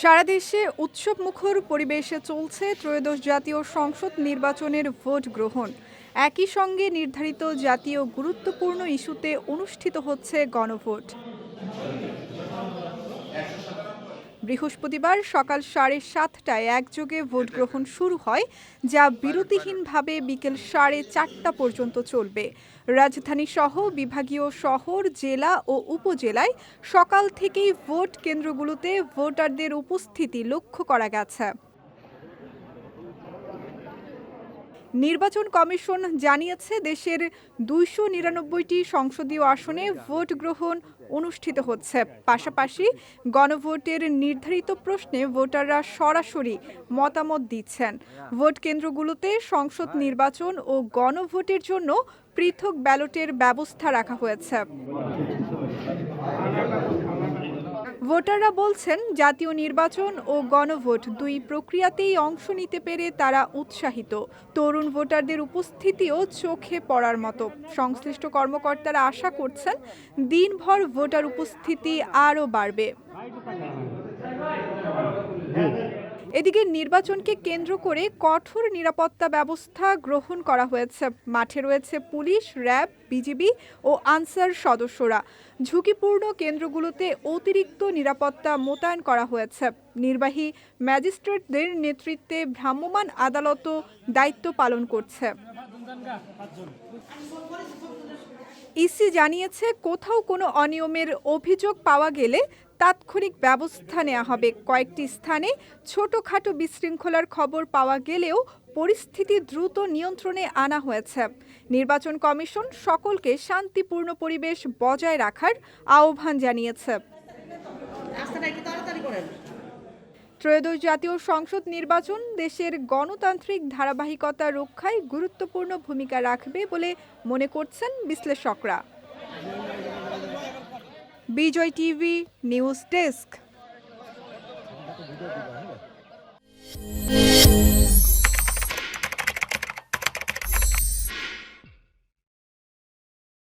সারা দেশে উৎসব মুখর পরিবেশে চলছে ত্রয়োদশ জাতীয় সংসদ নির্বাচনের ভোট গ্রহণ। একই সঙ্গে নির্ধারিত জাতীয় গুরুত্বপূর্ণ ইস্যুতে অনুষ্ঠিত হচ্ছে গণভোট। বৃহস্পতিবার সকাল সাড়ে সাতটায় একযোগে ভোট গ্রহণ শুরু হয় যা বিরতিহীনভাবে বিকেল সাড়ে চারটা পর্যন্ত চলবে। রাজধানী সহ বিভাগীয় শহর জেলা ও উপজেলায় সকাল থেকেই ভোট কেন্দ্রগুলোতে ভোটারদের উপস্থিতি লক্ষ্য করা গেছে। নির্বাচন কমিশন জানিয়েছে দেশের দুইশো নিরানব্বইটি সংসদীয় আসনে ভোট গ্রহণ অনুষ্ঠিত হচ্ছে। পাশাপাশি গণভোটের নির্ধারিত প্রশ্নে ভোটাররা সরাসরি মতামত দিচ্ছেন। ভোট কেন্দ্রগুলোতে সংসদ নির্বাচন ও গণভোটের জন্য পৃথক ব্যালটের ব্যবস্থা রাখা হয়েছে। ভোটাররা বলছেন, জাতীয় নির্বাচন ও গণভোট দুই প্রক্রিয়াতেই অংশ নিতে পেরে তারা উৎসাহিত। তরুণ ভোটারদের উপস্থিতিও চোখে পড়ার মতো। সংশ্লিষ্ট কর্মকর্তারা আশা করছেন, দিনভর ভোটার উপস্থিতি আরও বাড়বে। এদিকে নির্বাচনকে কেন্দ্র করে কঠোর নিরাপত্তা ব্যবস্থা গ্রহণ করা হয়েছে। মাঠে রয়েছে পুলিশ, র্যাব, বিজিবি ও আনসার সদস্যরা। ঝুঁকিপূর্ণ কেন্দ্রগুলোতে অতিরিক্ত নিরাপত্তা মোতায়েন করা হয়েছে। নির্বাহী ম্যাজিস্ট্রেটদের নেতৃত্বে ভ্রাম্যমাণ আদালতও দায়িত্ব পালন করছে। ইসি জানিয়েছে, কোথাও কোনো অনিয়মের অভিযোগ পাওয়া গেলে তাৎক্ষণিক ব্যবস্থা নেওয়া হবে। কয়েকটি স্থানে ছোটখাটো বিশৃঙ্খলার খবর পাওয়া গেলেও পরিস্থিতি দ্রুত নিয়ন্ত্রণে আনা হয়েছে। নির্বাচন কমিশন সকলকে শান্তিপূর্ণ পরিবেশ বজায় রাখার আহ্বান জানিয়েছে। ত্রয়োদশ জাতীয় সংসদ নির্বাচন দেশের গণতান্ত্রিক ধারাবাহিকতা রক্ষায় গুরুত্বপূর্ণ ভূমিকা রাখবে বলে মনে করছেন বিশ্লেষকরা। Bijoy TV news desk.